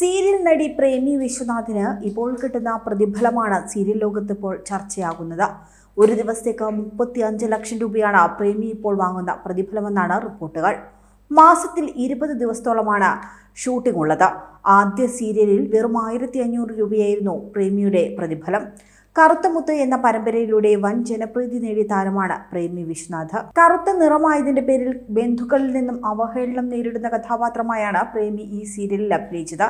Serial നടി പ്രേമി വിശ്വനാഥിന് ഇപ്പോൾ കിട്ടുന്ന പ്രതിഫലമാണ് സീരിയൽ ലോകത്ത് ഇപ്പോൾ ചർച്ചയാകുന്നത്. ഒരു ദിവസത്തേക്ക് മുപ്പത്തി അഞ്ച് ലക്ഷം രൂപയാണ് പ്രേമി ഇപ്പോൾ വാങ്ങുന്ന പ്രതിഫലമെന്നാണ് റിപ്പോർട്ടുകൾ. മാസത്തിൽ ഇരുപത് ദിവസത്തോളമാണ് ഷൂട്ടിംഗ് ഉള്ളത്. ആദ്യ സീരിയലിൽ വെറും ആയിരത്തി അഞ്ഞൂറ് രൂപയായിരുന്നു പ്രേമിയുടെ പ്രതിഫലം. കറുത്തമുത്ത് എന്ന പരമ്പരയിലൂടെ വൻ ജനപ്രീതി നേടിയ താരമാണ് പ്രേമി വിശ്വനാഥ്. കറുത്ത നിറമായതിന്റെ പേരിൽ ബന്ധുക്കളിൽ നിന്നും അവഹേളനം നേരിടുന്ന കഥാപാത്രമായാണ് പ്രേമി ഈ സീരിയലിൽ അഭിനയിച്ചത്.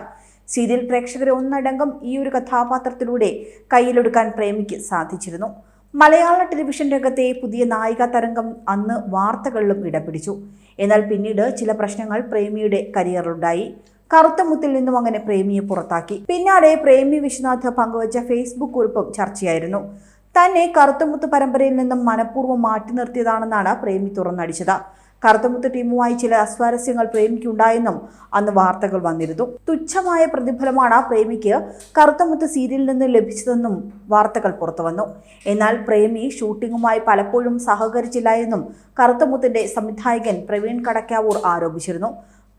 സീരിയൽ പ്രേക്ഷകരെ ഒന്നടങ്കം ഈ ഒരു കഥാപാത്രത്തിലൂടെ കയ്യിലെടുക്കാൻ പ്രേമിക്ക് സാധിച്ചിരുന്നു. മലയാള ടെലിവിഷൻ രംഗത്തെ പുതിയ നായിക തരംഗം അന്ന് വാർത്തകളിലും ഇടപിടിച്ചു എന്നാൽ പിന്നീട് ചില പ്രശ്നങ്ങൾ പ്രേമിയുടെ കരിയറിലുണ്ടായി. കറുത്ത മുത്തിൽ നിന്നും അങ്ങനെ പ്രേമിയെ പുറത്താക്കി. പിന്നാലെ പ്രേമി വിശ്വനാഥ് പങ്കുവച്ച ഫേസ്ബുക്ക് കുറിപ്പും ചർച്ചയായിരുന്നു. തന്നെ കറുത്തമുത്ത് പരമ്പരയിൽ നിന്നും മനഃപൂർവം മാറ്റി നിർത്തിയതാണെന്നാണ് പ്രേമി തുറന്നടിച്ചത്. കറുത്തമുത്ത് ടീമുമായി ചില അസ്വാരസ്യങ്ങൾ പ്രേമിക്ക് ഉണ്ടായെന്നും അന്ന് വാർത്തകൾ വന്നിരുന്നു. തുച്ഛമായ പ്രതിഫലമാണ് പ്രേമിക്ക് കറുത്തമുത്ത് സീരിയലിൽ നിന്ന് ലഭിച്ചതെന്നും വാർത്തകൾ പുറത്തുവന്നു എന്നാൽ പ്രേമി ഷൂട്ടിങ്ങുമായി പലപ്പോഴും സഹകരിച്ചില്ല എന്നും കറുത്തമുത്തിന്റെ സംവിധായകൻ പ്രവീൺ കടക്കാവൂർ ആരോപിച്ചിരുന്നു.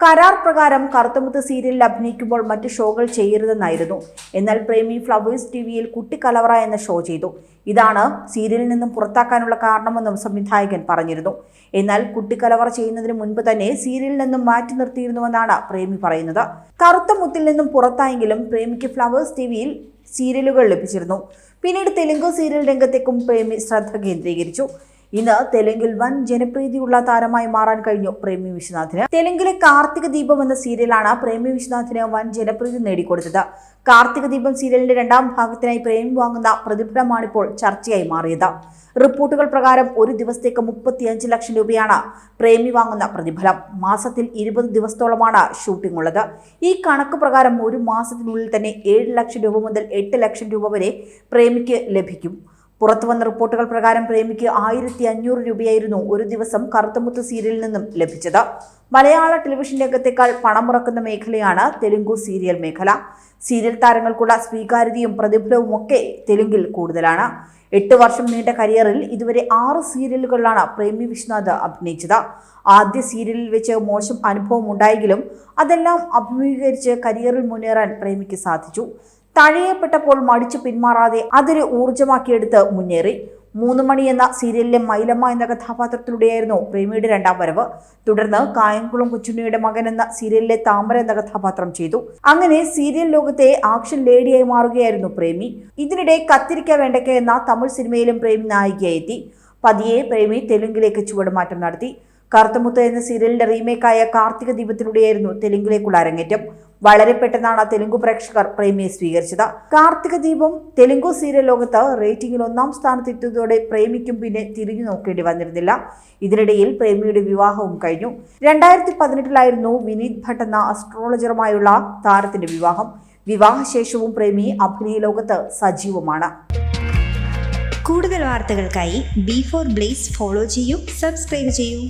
കരാർ പ്രകാരം കറുത്തമുത്ത് സീരിയലിൽ അഭിനയിക്കുമ്പോൾ മറ്റ് ഷോകൾ ചെയ്യരുതെന്നായിരുന്നു. എന്നാൽ പ്രേമി ഫ്ലവേഴ്സ് ടി വിയിൽ കുട്ടിക്കലവറ എന്ന ഷോ ചെയ്തു. ഇതാണ് സീരിയലിൽ നിന്നും പുറത്താക്കാനുള്ള കാരണമെന്നും സംവിധായകൻ പറഞ്ഞിരുന്നു. എന്നാൽ കുട്ടിക്കലവറ ചെയ്യുന്നതിന് മുൻപ് തന്നെ സീരിയലിൽ നിന്നും മാറ്റി നിർത്തിയിരുന്നുവെന്നാണ് പ്രേമി പറയുന്നത്. കറുത്ത മുത്തിൽ നിന്നും പുറത്തായെങ്കിലും പ്രേമിക്ക് ഫ്ലവേഴ്സ് ടി വിയിൽ സീരിയലുകൾ ലഭിച്ചിരുന്നു. പിന്നീട് തെലുങ്കു സീരിയൽ രംഗത്തേക്കും പ്രേമി ശ്രദ്ധ കേന്ദ്രീകരിച്ചു. ഇന്ന് തെലുങ്കിൽ വൻ ജനപ്രീതിയുള്ള താരമായി മാറാൻ കഴിഞ്ഞു പ്രേമി വിശ്വനാഥിന്. തെലുങ്കിലെ കാർത്തിക ദീപം എന്ന സീരിയലാണ് പ്രേമി വിശ്വനാഥിന് വൻ ജനപ്രീതി നേടിക്കൊടുത്തത്. കാർത്തിക ദീപം സീരിയലിന്റെ രണ്ടാം ഭാഗത്തിനായി പ്രേമി വാങ്ങുന്ന പ്രതിഫലമാണിപ്പോൾ ചർച്ചയായി മാറിയത്. റിപ്പോർട്ടുകൾ പ്രകാരം ഒരു ദിവസത്തേക്ക് മുപ്പത്തിയഞ്ച് ലക്ഷം രൂപയാണ് പ്രേമി വാങ്ങുന്ന പ്രതിഫലം. മാസത്തിൽ ഇരുപത് ദിവസത്തോളമാണ് ഷൂട്ടിംഗ് ഉള്ളത്. ഈ കണക്ക് പ്രകാരം ഒരു മാസത്തിനുള്ളിൽ തന്നെ ഏഴ് ലക്ഷം രൂപ മുതൽ എട്ട് ലക്ഷം രൂപ വരെ പ്രേമിക്ക് ലഭിക്കും. പുറത്തു വന്ന റിപ്പോർട്ടുകൾ പ്രകാരം പ്രേമിക്ക് ആയിരത്തി അഞ്ഞൂറ് രൂപയായിരുന്നു ഒരു ദിവസം കറുത്തമുത്ത് സീരിയലിൽ നിന്നും ലഭിച്ചത്. മലയാള ടെലിവിഷൻ രംഗത്തേക്കാൾ പണമുറക്കുന്ന മേഖലയാണ് തെലുങ്കു സീരിയൽ മേഖല. സീരിയൽ താരങ്ങൾക്കുള്ള സ്വീകാര്യതയും പ്രതിഫലവും ഒക്കെ തെലുങ്കിൽ കൂടുതലാണ്. എട്ട് വർഷം നീണ്ട കരിയറിൽ ഇതുവരെ ആറ് സീരിയലുകളിലാണ് പ്രേമി വിശ്വനാഥ് അഭിനയിച്ചത്. ആദ്യ സീരിയലിൽ വെച്ച് മോശം അനുഭവം ഉണ്ടായെങ്കിലും അതെല്ലാം അഭിമുഖീകരിച്ച് കരിയറിൽ മുന്നേറാൻ പ്രേമിക്ക് സാധിച്ചു. തഴയപ്പെട്ടപ്പോൾ മടിച്ചു പിന്മാറാതെ അതൊരു ഊർജമാക്കിയെടുത്ത് മുന്നേറി. മൂന്ന് മണി എന്ന സീരിയലിലെ മൈലമ്മ എന്ന കഥാപാത്രത്തിലൂടെയായിരുന്നു പ്രേമിയുടെ രണ്ടാം വരവ്. തുടർന്ന് കായംകുളം കൊച്ചുണ്ണിയുടെ മകൻ എന്ന സീരിയലിലെ താമര എന്ന കഥാപാത്രം ചെയ്തു. അങ്ങനെ സീരിയൽ ലോകത്തെ ആക്ഷൻ ലേഡിയായി മാറുകയായിരുന്നു പ്രേമി. ഇതിനിടെ കത്തിരിക്ക വേണ്ടക്ക എന്ന തമിഴ് സിനിമയിലും പ്രേമി നായികയായി എത്തി പതിയെ പ്രേമി തെലുങ്കിലേക്ക് ചുവടുമാറ്റം നടത്തി. കറുത്തമുത്ത് എന്ന സീരിയലിന്റെ റീമേക്കായ കാർത്തിക ദീപത്തിലൂടെയായിരുന്നു തെലുങ്കിലേക്കുള്ള അരങ്ങേറ്റം. വളരെ പെട്ടെന്നാണ് തെലുങ്ക് പ്രേക്ഷകർ പ്രേമിയെ സ്വീകരിച്ചത്. കാർത്തിക ദീപം തെലുങ്കു സീരിയൽ ലോകത്ത് റേറ്റിംഗിൽ ഒന്നാം സ്ഥാനത്തെത്തിയതോടെ പ്രേമിക്കും പിന്നെ തിരിഞ്ഞു നോക്കേണ്ടി വന്നിരുന്നില്ല. ഇതിനിടയിൽ പ്രേമിയുടെ വിവാഹവും കഴിഞ്ഞു. രണ്ടായിരത്തി പതിനെട്ടിലായിരുന്നു വിനീത് ഭട്ട് എന്ന അസ്ട്രോളജറുമായുള്ള താരത്തിന്റെ വിവാഹം. വിവാഹശേഷവും പ്രേമി അഭിനയ ലോകത്ത് സജീവമാണ്. കൂടുതൽ വാർത്തകൾക്കായി ബി ഫോർ ബ്ലേസ് ഫോളോ ചെയ്യൂ സബ്സ്ക്രൈബ് ചെയ്യൂ.